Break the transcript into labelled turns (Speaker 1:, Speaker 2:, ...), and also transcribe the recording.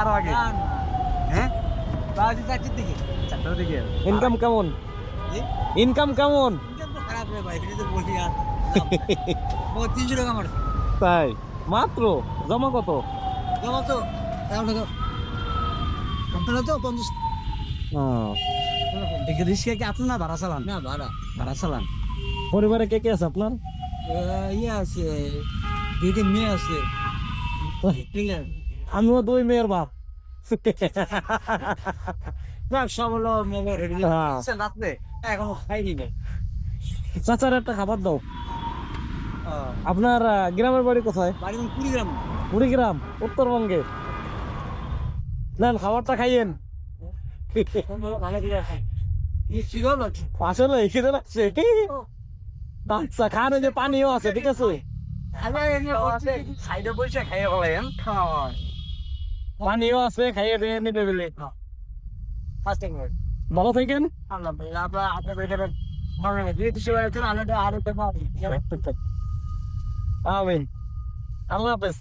Speaker 1: আরও আগে। হ্যাঁ?
Speaker 2: বারোটা চারটের দিকে।
Speaker 1: চারটার দিকে?
Speaker 3: ইনকাম কেমন? ইনকাম কেমন?
Speaker 2: ইনকাম খারাপ রে ভাই এটা তো বলি আর তিনশো টাকা আমার।
Speaker 3: তাই? মাত্র? জমা কত?
Speaker 2: জমা তো আপনারা তো? পঞ্চাশ।
Speaker 1: রিক্সা কি আপনার না ভাড়া চালান?
Speaker 2: না ভাড়া।
Speaker 1: ভাড়া চালান।
Speaker 3: পরিবারে কে কে আছে আপনার?
Speaker 2: ইয়ে আছে দুইটা মেয়ে আছে। ঠিক আছে।
Speaker 3: আমিও দুই মেয়ের বাপ।
Speaker 2: এখন খাইনি
Speaker 3: চাচার একটা খাবার দাও। আপনার গ্রামের বাড়ি কোথায়?
Speaker 2: কুড়িগ্রাম।
Speaker 3: কুড়িগ্রাম উত্তরবঙ্গে। নেন খাবারটা খাইয়েন। আসলে এখানে লাগছে আচ্ছা খান যে পানিও আছে ঠিক আছে?
Speaker 1: সাইডে বসে খাইয়ে বলেন খাওয়া
Speaker 3: পানিও আছে খাইয়ে দিয়ে নিতে পেলে ভালো থাকেন।
Speaker 2: আলহামদুলিল্লাহ আপনার আপনার তো
Speaker 3: আমিন। আল্লাহ হাফেজ।